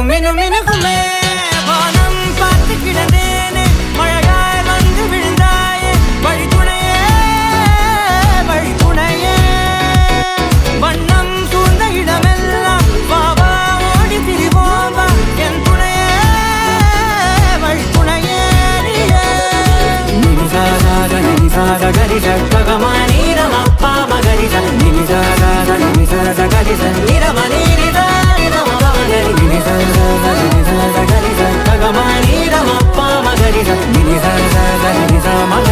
குமினு மினுகுமே வானம் பார்த்து கிடந்தேனே மழையாய் வந்து விழுந்தாயே வழி துணையே வழி துணையே வண்ணம் சூழ்ந்த இடமெல்லாம் பாபா ஓடி திரிவோம்பா என் துணையே வழி துணையே நிமிஷாதாத நிமிஷாத கரிச பகவானீரமப்பா மகரிச நிமிஷாதாத Mas a divisão é